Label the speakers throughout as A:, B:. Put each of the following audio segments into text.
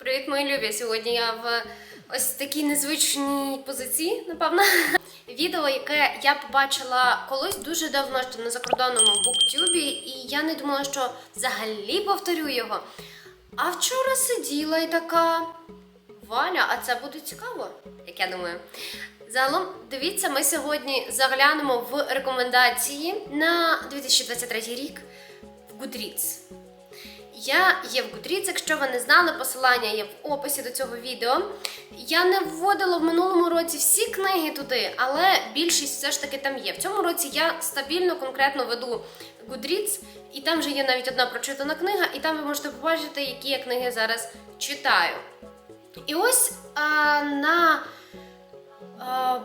A: Привіт, мої любі! Сьогодні я в ось такій незвичній позиції, напевно. Відео, яке я побачила колись дуже давно, ще на закордонному буктюбі, і я не думала, що взагалі повторю його. А вчора сиділа і така. Валя, а це буде цікаво, як я думаю. Загалом, дивіться, ми сьогодні заглянемо в рекомендації на 2023 рік в Goodreads. Я є в Goodreads, якщо ви не знали, посилання є в описі до цього відео. Я не вводила в минулому році всі книги туди, але більшість все ж таки там є. В цьому році я стабільно конкретно веду Goodreads, і там вже є навіть одна прочитана книга, і там ви можете побачити, які я книги зараз читаю. І ось а, на а,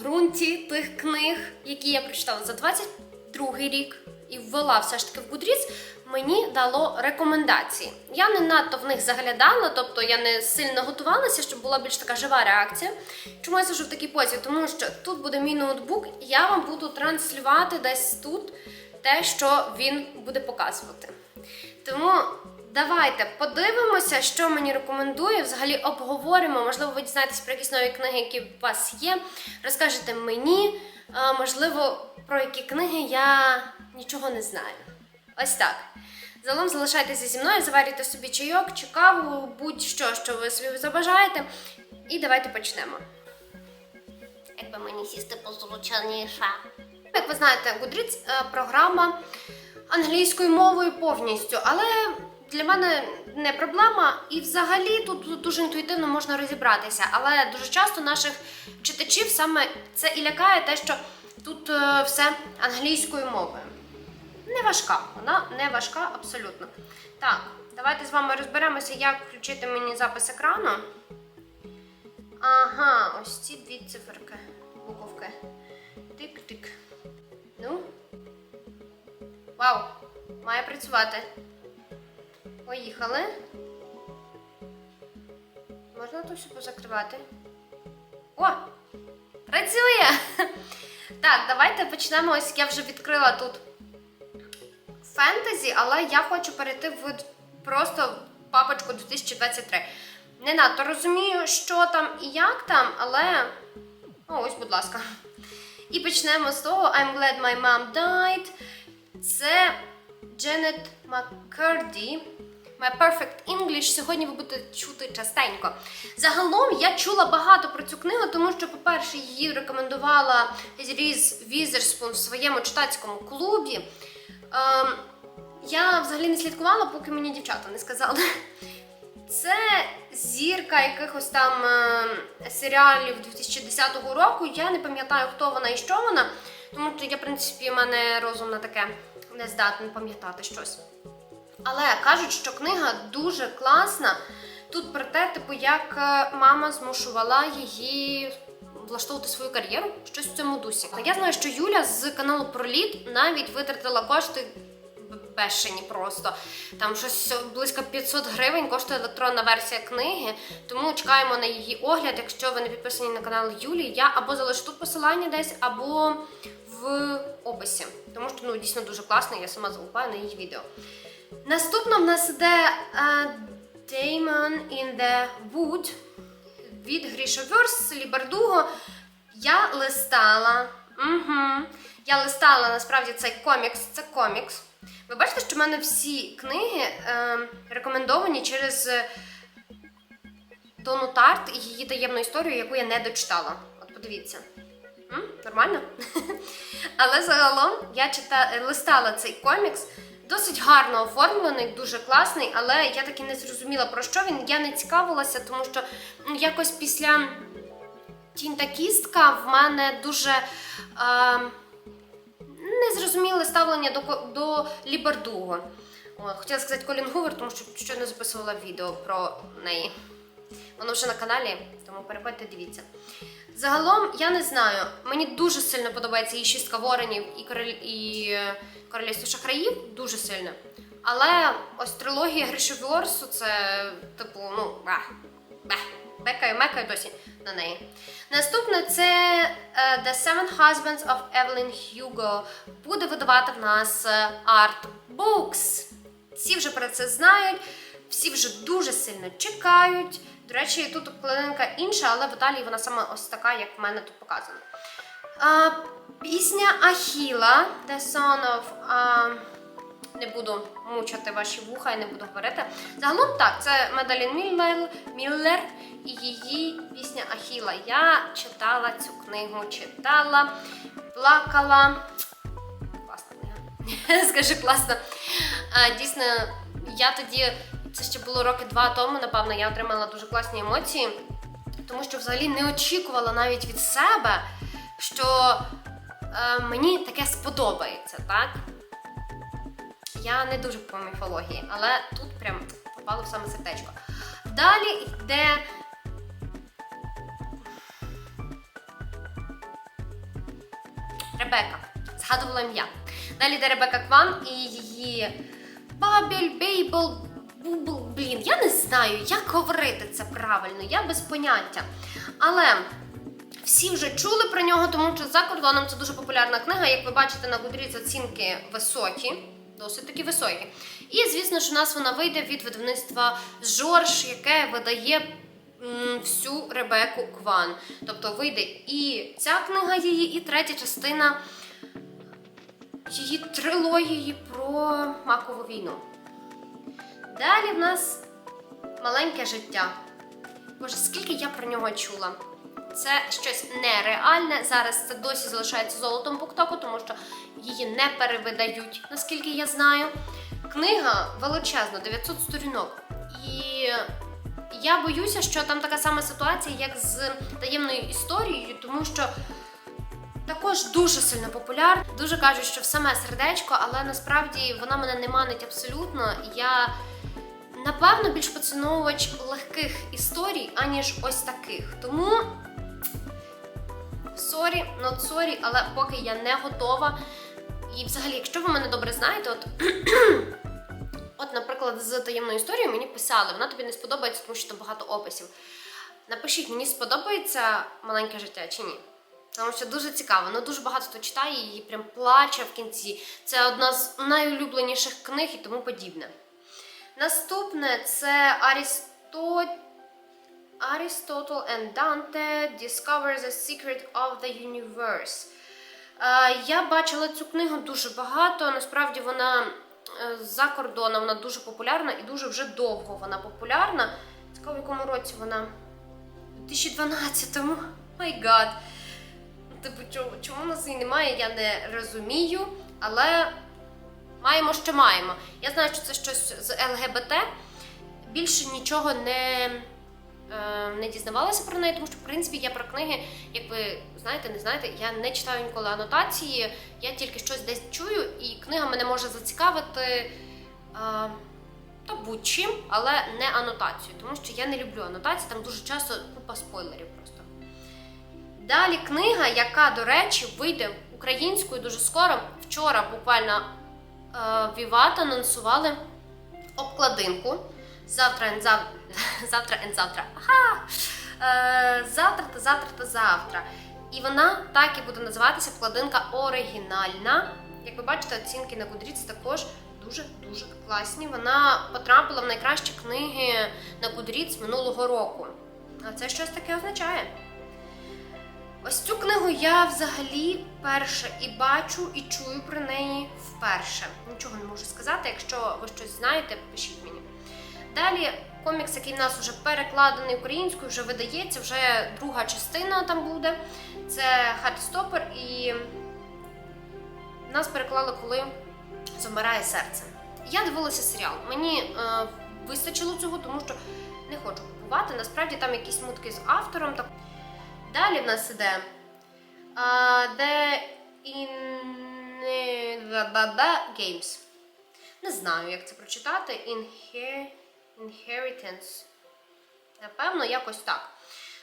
A: ґрунті тих книг, які я прочитала за 22 рік і ввела все ж таки в Goodreads, мені дало рекомендації. Я не надто в них заглядала, тобто я не сильно готувалася, щоб була більш така жива реакція. Чому я сижу в такій позі? Тому що тут буде мій ноутбук, і я вам буду транслювати десь тут те, що він буде показувати. Тому давайте подивимося, що мені рекомендує. Взагалі обговоримо. Можливо, ви дізнаєтесь про якісь нові книги, які у вас є. Розкажете мені, можливо, про які книги я нічого не знаю. Ось так. Загалом залишайтеся зі мною, заварюйте собі чайок чи каву, будь-що, що ви собі забажаєте. І давайте почнемо. Якби мені сісти позручніше. Як ви знаєте, Goodreads е, програма англійською мовою повністю, але для мене не проблема, і взагалі тут дуже інтуїтивно можна розібратися. Але дуже часто наших читачів саме це і лякає те, що тут е, все англійською мовою. Не важка, вона не важка абсолютно. Так, давайте з вами розберемося, як включити мені запис екрану. Ага, ось ці дві циферки, буковки. Тик-тик. Ну. Вау! Має працювати. Поїхали. Можна тут все позакривати? О! Працює! Так, давайте почнемо. Ось я вже відкрила тут фентезі, але я хочу перейти в просто папочку 2023. Не надто розумію, що там і як там, але. О, ось, будь ласка. І почнемо з того I'm glad my mom died. Це Дженет Маккерді. My Perfect English. Сьогодні ви будете чути частенько. Загалом я чула багато про цю книгу, тому що, по-перше, її рекомендувала Різ Візерспун в своєму читацькому клубі. Ем, я взагалі не слідкувала, поки мені дівчата не сказали. Це зірка якихось там е, серіалів 2010 року. Я не пам'ятаю, хто вона і що вона, тому що я, в принципі, в мене розум на таке не здатний пам'ятати щось. Але кажуть, що книга дуже класна. Тут про те, типу, як е, мама змушувала її влаштовувати свою кар'єру, щось в цьому дусі. Я знаю, що Юля з каналу Проліт навіть витратила кошти бешені просто. Там щось близько 500 гривень коштує електронна версія книги. Тому чекаємо на її огляд. Якщо ви не підписані на канал Юлі, я або залишу тут посилання десь, або в описі. Тому що ну, дійсно дуже класно, я сама залупаю на її відео. Наступно в нас іде uh, Damon in the Wood від Гріша Верс, Лібардуго. Я листала. Угу. Я листала насправді цей комікс. Це комікс. Ви бачите, що в мене всі книги е, рекомендовані через е, Дону Тарт і її таємну історію, яку я не дочитала. От подивіться. М? Нормально? Але загалом я чита... листала цей комікс. Досить гарно оформлений, дуже класний, але я таки не зрозуміла про що він. Я не цікавилася, тому що якось після Тінь та кістка в мене дуже е, незрозуміле ставлення до, до Лібардуго. Хотіла сказати Колін Гувер, тому що щойно записувала відео про неї. Воно вже на каналі, тому переходьте, дивіться. Загалом, я не знаю, мені дуже сильно подобається і шістка воронів, і, король... і е, королівство шахраїв, дуже сильно. Але ось трилогія Гришовіорсу це, типу, ну, бах, бах, бекаю, мекаю досі на неї. Наступне це е, The Seven Husbands of Evelyn Hugo. Буде видавати в нас е, Art Books. Всі вже про це знають. Всі вже дуже сильно чекають. До речі, тут обкладинка інша, але в Італії вона саме ось така, як в мене тут показано. А, пісня Ахіла, The Son of. А, не буду мучати ваші вуха і не буду говорити. Загалом так, це Медалін Міллер, Міллер і її пісня Ахіла. Я читала цю книгу, читала, плакала. Класна книга. Скажи класно. Дійсно, я тоді, це ще було роки два тому, напевно, я отримала дуже класні емоції, тому що взагалі не очікувала навіть від себе, що е, мені таке сподобається, так? Я не дуже по міфології, але тут прям попало в саме сердечко. Далі йде. Ребека. Згадувала ім'я. Далі йде Ребека Кван і її Бабель, Бейбл, Бубл. Блін, я не знаю, як говорити це правильно, я без поняття. Але всі вже чули про нього, тому що за кордоном це дуже популярна книга. Як ви бачите, на Goodreads оцінки високі, досить таки високі. І звісно ж, у нас вона вийде від видавництва Жорж, яке видає всю Ребеку Кван. Тобто вийде і ця книга її, і третя частина її трилогії про макову війну. Далі в нас маленьке життя. Боже, скільки я про нього чула. Це щось нереальне. Зараз це досі залишається золотом буктоку, тому що її не перевидають, наскільки я знаю. Книга величезна, 900 сторінок. І я боюся, що там така сама ситуація, як з таємною історією, тому що також дуже сильно популярна. Дуже кажуть, що в саме сердечко, але насправді вона мене не манить абсолютно. Я напевно більш поціновувач легких історій, аніж ось таких. Тому сорі, not sorry, але поки я не готова. І взагалі, якщо ви мене добре знаєте, от. От, наприклад, з таємною історією мені писали, вона тобі не сподобається, тому що там багато описів. Напишіть, мені сподобається маленьке життя чи ні. Тому що дуже цікаво, ну дуже багато хто читає її, прям плаче в кінці. Це одна з найулюбленіших книг і тому подібне. Наступне це Арісто... Aristotle and Dante Discover the Secret of the Universe. Е, Я бачила цю книгу дуже багато. Насправді вона е, за кордоном вона дуже популярна і дуже вже довго вона популярна. Цікаво, в якому році вона? У 2012-му. Май гад. Типу, чому, у нас її немає, я не розумію, але маємо, що маємо. Я знаю, що це щось з ЛГБТ. Більше нічого не, не дізнавалася про неї, тому що, в принципі, я про книги, як ви знаєте, не знаєте, я не читаю ніколи анотації, я тільки щось десь чую, і книга мене може зацікавити. Е, та будь-чим, але не анотацію, тому що я не люблю анотації, там дуже часто купа спойлерів просто. Далі книга, яка, до речі, вийде українською дуже скоро. Вчора буквально е, Віват анонсували обкладинку. Завтра завтра, and завтра. Ага! Е, завтра та завтра та завтра. І вона так і буде називатися обкладинка оригінальна. Як ви бачите, оцінки на Goodreads також дуже-дуже класні. Вона потрапила в найкращі книги на Goodreads минулого року. А це щось таке означає. Ось цю книгу я взагалі перше і бачу, і чую про неї вперше. Нічого не можу сказати. Якщо ви щось знаєте, пишіть. Далі комікс, який в нас вже перекладений українською, вже видається, вже друга частина там буде. Це Хардстопер, і нас переклали, коли замирає серце. Я дивилася серіал. Мені е, вистачило цього, тому що не хочу купувати. Насправді там якісь мутки з автором. Так. Далі в нас іде The in... Games. Не знаю, як це прочитати. Inher... Inheritance. Напевно, якось так.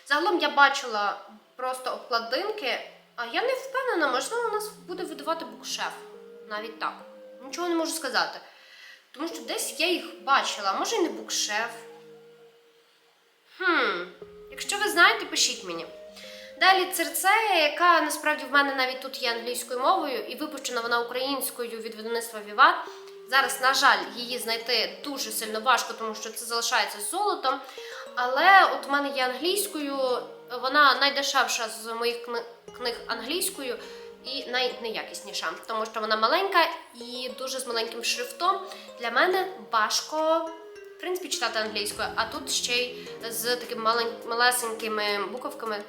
A: Загалом я бачила просто обкладинки, а я не впевнена, можливо, у нас буде видавати букшеф. Навіть так. Нічого не можу сказати. Тому що десь я їх бачила, а може і не букшеф. Хм, якщо ви знаєте, пишіть мені. Далі Церцея, яка насправді в мене навіть тут є англійською мовою, і випущена вона українською від видавництва Віват. Зараз, на жаль, її знайти дуже сильно важко, тому що це залишається золотом. Але от у мене є англійською, вона найдешевша з моїх книг англійською і найнеякісніша, тому що вона маленька і дуже з маленьким шрифтом. Для мене важко, в принципі, читати англійською, а тут ще й з такими малесенькими буковками,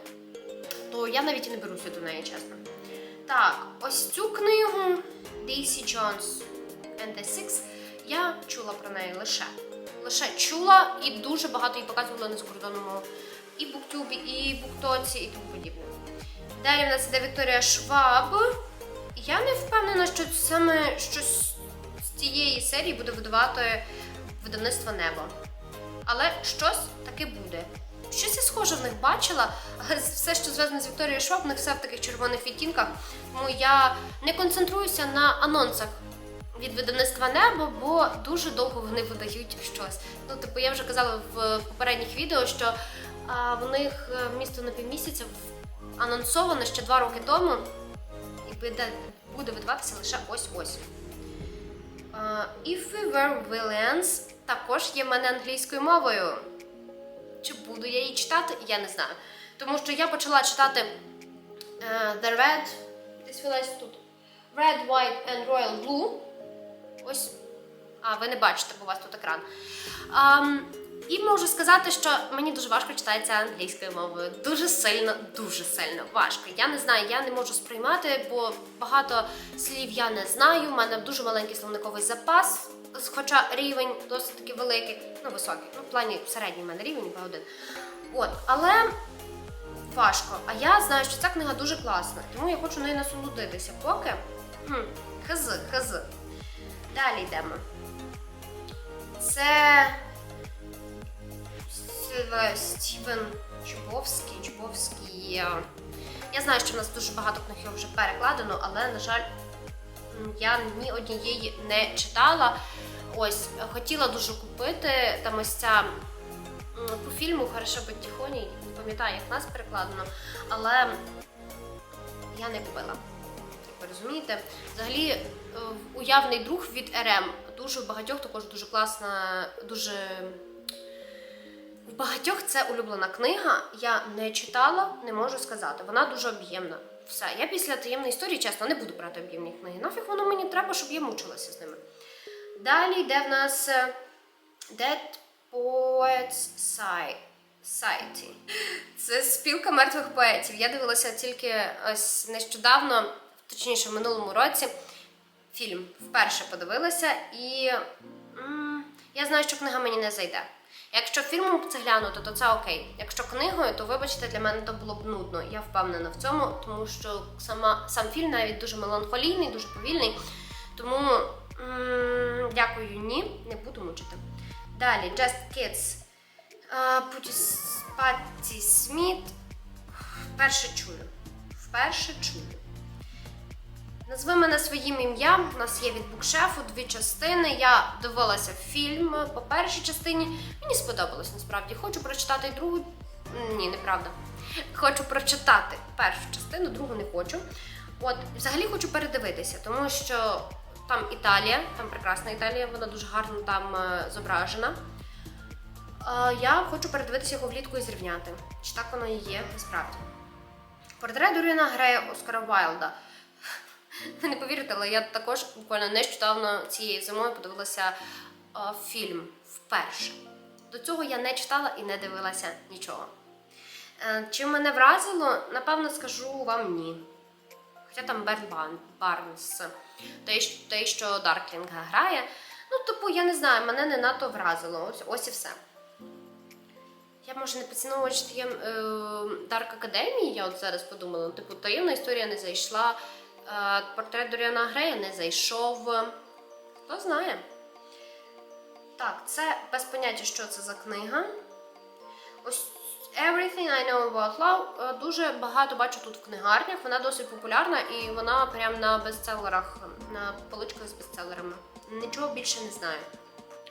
A: то я навіть і не беруся до неї, чесно. Так, ось цю книгу Daisy Jones and the я чула про неї лише. Лише чула і дуже багато її показували на закордонному і буктюбі, і буктоці, і тому подібне. Далі в нас іде Вікторія Шваб. Я не впевнена, що саме щось з цієї серії буде видавати видавництво небо. Але щось таки буде. Щось я схоже в них бачила, але все, що зв'язане з Вікторією Шваб, в них все в таких червоних відтінках. Тому я не концентруюся на анонсах від видавництва небо, бо дуже довго вони видають щось. Ну, типу, я вже казала в попередніх відео, що а, в них е, місто на півмісяця анонсовано ще два роки тому, і буде, буде видаватися лише ось-ось. А, If we were villains також є в мене англійською мовою. Чи буду я її читати, я не знаю. Тому що я почала читати е, The Red, десь вилазь тут. Red, White and Royal Blue. Ось. А, ви не бачите, бо у вас тут екран. Ам, і можу сказати, що мені дуже важко читається англійською мовою. Дуже сильно, дуже сильно важко. Я не знаю, я не можу сприймати, бо багато слів я не знаю. У мене дуже маленький словниковий запас, хоча рівень досить таки великий, ну високий. Ну, в плані середній в мене рівень B1. От, але важко. А я знаю, що ця книга дуже класна, тому я хочу нею насолодитися. Поки хз, хз. Далі йдемо. Це Стівен Чубовський. Чубовський. е, Я знаю, що в нас дуже багато книг вже перекладено, але, на жаль, я ні однієї не читала. Ось, хотіла дуже купити. Там ось ця по фільму Хорошо бути тихоній, не пам'ятаю, як в нас перекладено, але я не купила. Розумієте? Взагалі, е, уявний друг від РМ. Дуже в багатьох також дуже класна, дуже. В багатьох це улюблена книга. Я не читала, не можу сказати. Вона дуже об'ємна. Все. Я після таємної історії, чесно, не буду брати об'ємні книги. Нафіг воно мені треба, щоб я мучилася з ними. Далі йде в нас е, Dead Poets. Society. Це спілка мертвих поетів. Я дивилася тільки ось нещодавно, точніше в минулому році, фільм вперше подивилася, і м, я знаю, що книга мені не зайде. Якщо фільмом це глянути, то це окей. Якщо книгою, то вибачте, для мене то було б нудно. Я впевнена в цьому, тому що сама сам фільм навіть дуже меланхолійний, дуже повільний. Тому м, дякую, ні, не буду мучити. Далі, Just Kids. Патті Сміт. Вперше чую. Вперше чую. Назви мене своїм ім'ям. У нас є від букшефу дві частини. Я дивилася фільм по першій частині. Мені сподобалось насправді. Хочу прочитати другу. Ні, неправда. Хочу прочитати першу частину, другу не хочу. От, взагалі хочу передивитися, тому що там Італія, там прекрасна Італія, вона дуже гарно там е, зображена. Е, я хочу передивитися його влітку і зрівняти. Чи так воно і є насправді. Портрет Доріана Грея Оскара Вайлда. Ви не повірите, але я також буквально нещодавно цією зимою подивилася е, фільм вперше. До цього я не читала і не дивилася нічого. Е, чи мене вразило? Напевно, скажу вам ні. Хоча там Берн Барнс, той, той, що Дарклінга грає. Ну, типу, я не знаю, мене не надто вразило. Ось, ось і все. Я може не поціновувач таєм е, Дарк Академії, я от зараз подумала. Типу, таємна історія не зайшла, е, портрет Доріана Грея не зайшов. Хто знає? Так, це без поняття, що це за книга. Ось Everything I Know About Love е, дуже багато бачу тут в книгарнях. Вона досить популярна і вона прям на бестселерах, на поличках з бестселерами. Нічого більше не знаю.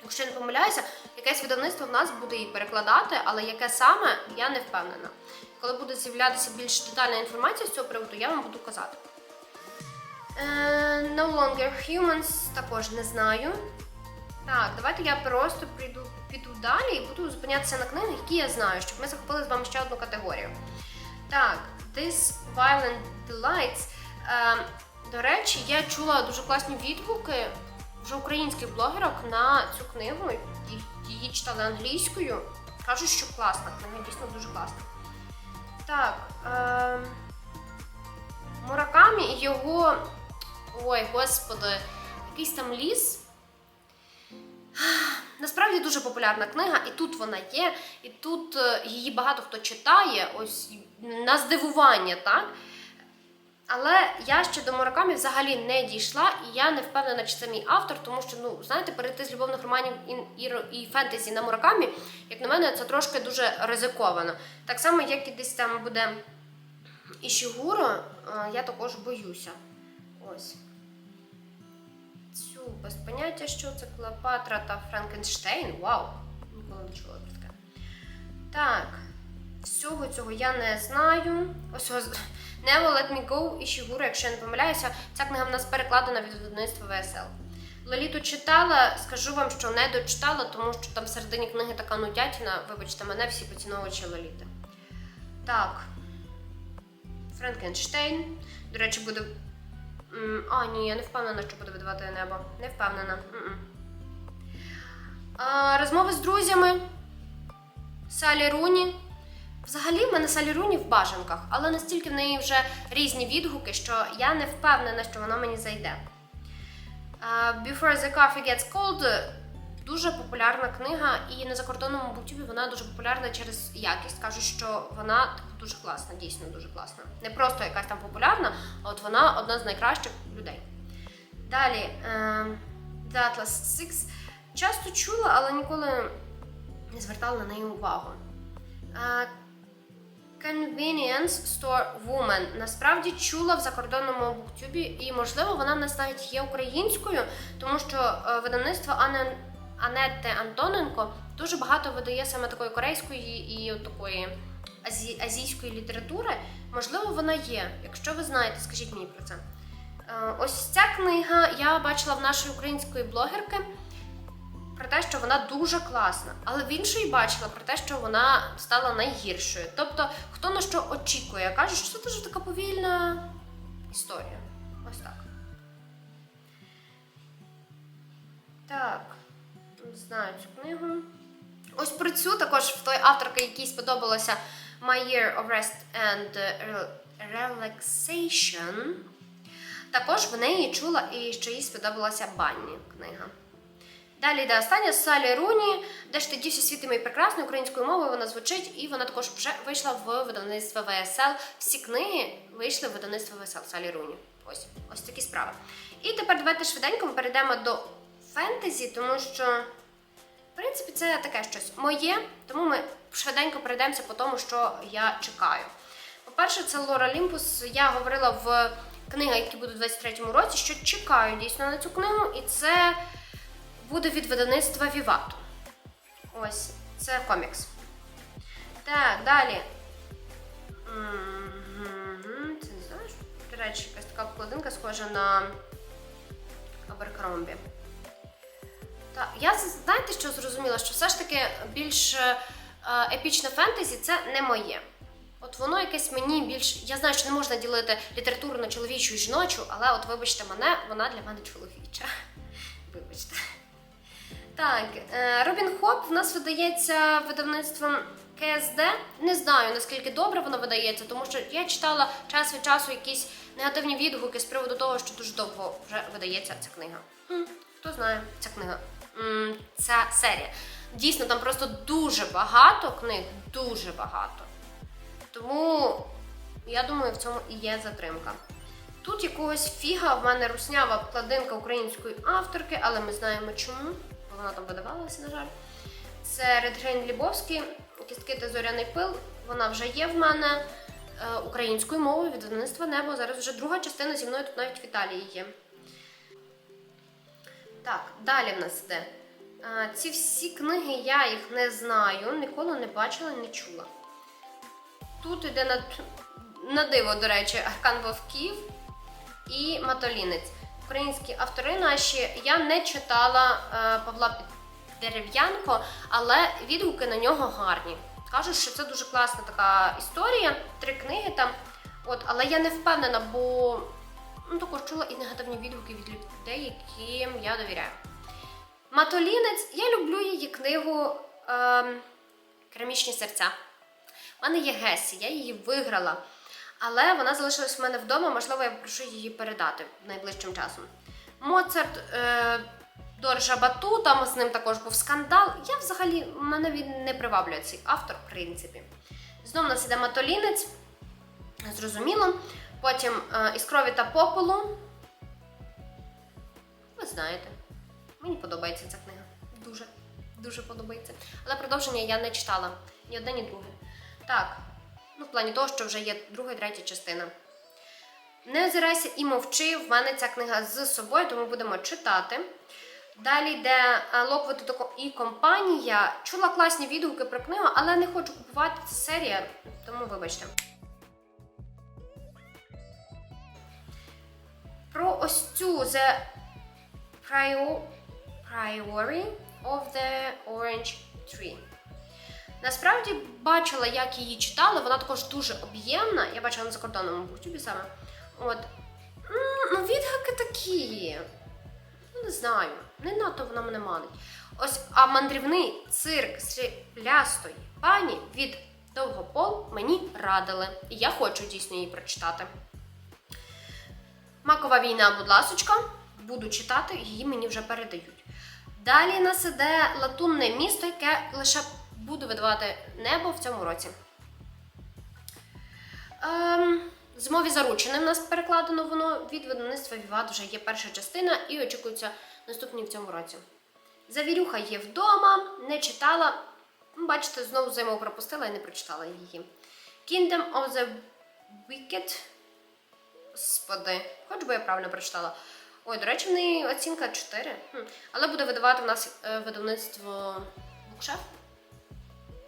A: Якщо я не помиляюся, якесь видавництво в нас буде її перекладати, але яке саме, я не впевнена. Коли буде з'являтися більш детальна інформація з цього приводу, я вам буду казати. Е, no Longer Humans також не знаю. Так, давайте я просто прийду, піду далі і буду зупинятися на книгах, які я знаю, щоб ми захопили з вами ще одну категорію. Так, This Violent Delights. Е, до речі, я чула дуже класні відгуки вже українських блогерок на цю книгу. Її читали англійською. Кажуть, що класна книга, дійсно дуже класна. Так. Е, Муракамі і його. Ой, господи, якийсь там ліс. Насправді дуже популярна книга, і тут вона є, і тут е, її багато хто читає, ось на здивування, так? Але я ще до Муракамі взагалі не дійшла, і я не впевнена, чи це мій автор, тому що, ну, знаєте, перейти з любовних романів і, і, і фентезі на Муракамі, як на мене, це трошки дуже ризиковано. Так само, як і десь там буде Ішігуро, е, я також боюся. Ось. Цю без поняття, що це Клеопатра та Франкенштейн. Вау! Ніколи не чула про таке. Так. Всього цього я не знаю. Ось Never Let Me Go і Шігура, якщо я не помиляюся, ця книга в нас перекладена від видавництва ВСЛ. Лоліту читала, скажу вам, що не дочитала, тому що там в середині книги така нудятіна, вибачте мене, всі поціновувачі Лоліти. Так. Франкенштейн. До речі, буде. М, А, ні, я не впевнена, що буде видавати небо. Не впевнена. М-м. А, розмови з друзями. Салі Руні. Взагалі, в мене Салі Руні в бажанках, але настільки в неї вже різні відгуки, що я не впевнена, що вона мені зайде. Uh, Before the Coffee Gets Cold дуже популярна книга, і на закордонному бутюбі вона дуже популярна через якість. Кажуть, що вона типу, дуже класна, дійсно дуже класна. Не просто якась там популярна, а от вона одна з найкращих людей. Далі, е, The Atlas Six. Часто чула, але ніколи не звертала на неї увагу. Е, Convenience Store Woman. Насправді чула в закордонному буктюбі, і можливо вона в нас навіть є українською, тому що е, видавництво Анне, Анетти Антоненко дуже багато видає саме такої корейської і такої азі, азійської літератури. Можливо, вона є. Якщо ви знаєте, скажіть мені про це. Е, Ось ця книга я бачила в нашої української блогерки про те, що вона дуже класна, але в іншої бачила про те, що вона стала найгіршою. Тобто, хто на що очікує, каже, що це дуже така повільна історія. Ось так. Так, знаю цю книгу. Ось про цю також в той авторки, якій сподобалося My Year of Rest and Rel- Relaxation. Також в неї чула і що їй сподобалася Банні книга. Далі йде остання Салі Руні, де ж ти дівся світи мій прекрасний українською мовою вона звучить, і вона також вже вийшла в видавництво ВСЛ. Всі книги вийшли в видавництво ВСЛ Салі Руні. Ось ось такі справи. І тепер давайте швиденько ми перейдемо до фентезі, тому що, в принципі, це таке щось моє, тому ми швиденько перейдемося по тому, що я чекаю. По-перше, це Лора Лімпус. Я говорила в книгах, які будуть у 23-му році, що чекаю дійсно на цю книгу, і це буде від видавництва Вівату. Ось, це комікс. Так, далі. Це не знаєш? До речі, якась така обкладинка схожа на Аберкромбі. Так, я знаєте, що зрозуміла? Що все ж таки більш е, епічне фентезі це не моє. От воно якесь мені більш. Я знаю, що не можна ділити літературу на чоловічу і жіночу, але от вибачте мене, вона для мене чоловіча. Вибачте. Так, е, Робін Хоп в нас видається видавництвом КСД. Не знаю наскільки добре воно видається, тому що я читала час від часу якісь негативні відгуки з приводу того, що дуже довго вже видається ця книга. Хм, хто знає, ця книга. Ця серія. Дійсно, там просто дуже багато книг, дуже багато. Тому я думаю, в цьому і є затримка. Тут якогось фіга в мене руснява обкладинка української авторки, але ми знаємо чому, бо вона там видавалася, на жаль. Це Редрейн Лібовський, кістки та зоряний пил. Вона вже є в мене е, українською мовою від видавництва небо. Зараз вже друга частина зі мною тут навіть в Італії є. Так, далі в нас йде. Ці всі книги я їх не знаю, ніколи не бачила, не чула. Тут йде на, на диво, до речі, Аркан Вовків. і Матолінець. Українські автори наші. Я не читала е, Павла Дерев'янко, але відгуки на нього гарні. Кажуть, що це дуже класна така історія, три книги там. От, але я не впевнена, бо ну, також чула і негативні відгуки від людей, яким я довіряю. Матолінець, я люблю її книгу ем, Керамічні серця. У мене є Гесі, я її виграла. Але вона залишилась в мене вдома, можливо, я попрошу її передати найближчим часом. Моцарт е, Доржа Бату, там з ним також був скандал. Я взагалі мене він не приваблює цей автор, в принципі. Знов у нас іде Матолінець, зрозуміло. Потім е, із крові та попелу. Ви знаєте, мені подобається ця книга. Дуже, дуже подобається. Але продовження я не читала ні одне, ні друге. Так, ну в плані того, що вже є друга і третя частина. Не озирайся і мовчи. В мене ця книга з собою, тому будемо читати. Далі йде е, Локвуд і компанія. Чула класні відгуки про книгу, але не хочу купувати це серія, тому вибачте. Про ось цю The Prior- Priory of the Orange Tree. Насправді бачила, як її читали, вона також дуже об'ємна. Я бачила на закордонному буктюбі саме. От. Ну, відгуки такі. Ну, не знаю, не надто вона мене манить. Ось, а мандрівний цирк сріблястої пані від Довгопол мені радили. І я хочу дійсно її прочитати. Макова війна, будь ласочка, буду читати, її мені вже передають. Далі нас іде латунне місто, яке лише буде видавати небо в цьому році. Ем, Змові зарученим нас перекладено воно від видавництва Віват вже є перша частина і очікуються наступні в цьому році. Завірюха є вдома, не читала. Ну, Бачите, знову зиму пропустила і не прочитала її. Kingdom of the Wicked. Господи, хоч би я правильно прочитала. Ой, до речі, в неї оцінка 4. Хм. Але буде видавати в нас е, видавництво Букшеф.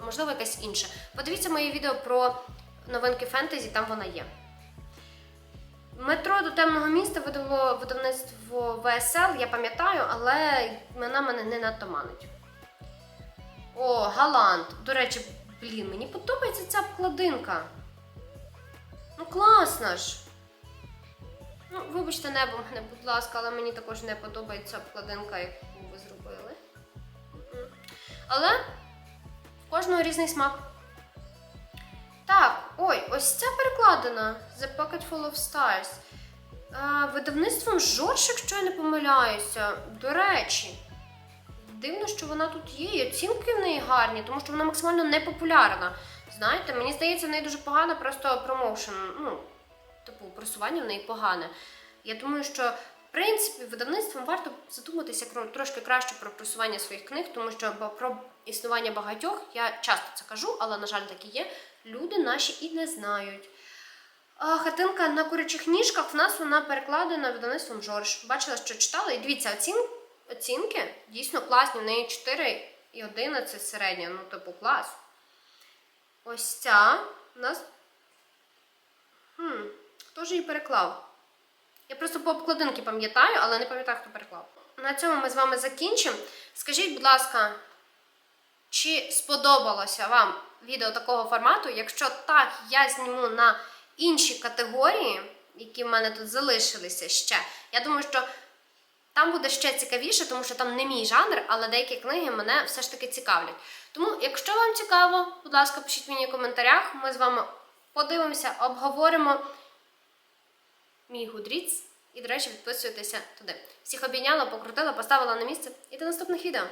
A: Можливо, якесь інше. Подивіться моє відео про новинки фентезі, там вона є. Метро до темного міста видало видавництво ВСЛ, я пам'ятаю, але вона мене не надто манить. О, Галант. До речі, блін, мені подобається ця обкладинка. Ну, класна ж. Ну, вибачте небо мене, будь ласка, але мені також не подобається обкладинка, яку ви зробили. Але в кожного різний смак. Так, ой, ось ця перекладена The Pocket Full of Stars. Видавництвом Жорж, якщо я не помиляюся. До речі, дивно, що вона тут є. І оцінки в неї гарні, тому що вона максимально непопулярна. Знаєте, мені здається, в неї дуже погано просто промоушен. Ну, просування в неї погане. Я думаю, що в принципі видавництвом варто задуматися трошки краще про просування своїх книг, тому що про існування багатьох я часто це кажу, але на жаль, так і є. Люди наші і не знають. Хатинка на курячих ніжках в нас вона перекладена видавництвом Жорж. Бачила, що читала. І дивіться, оцін... оцінки дійсно класні. В неї 4 і 11 середня, ну типу клас. Ось ця у нас. Хм, хто ж її переклав? Я просто по обкладинки пам'ятаю, але не пам'ятаю, хто переклав. На цьому ми з вами закінчимо. Скажіть, будь ласка, чи сподобалося вам відео такого формату? Якщо так, я зніму на інші категорії, які в мене тут залишилися ще. Я думаю, що там буде ще цікавіше, тому що там не мій жанр, але деякі книги мене все ж таки цікавлять. Тому, якщо вам цікаво, будь ласка, пишіть мені в коментарях. Ми з вами подивимося, обговоримо мій гудріц. І, до речі, підписуйтеся туди. Всіх обійняла, покрутила, поставила на місце і до наступних відео.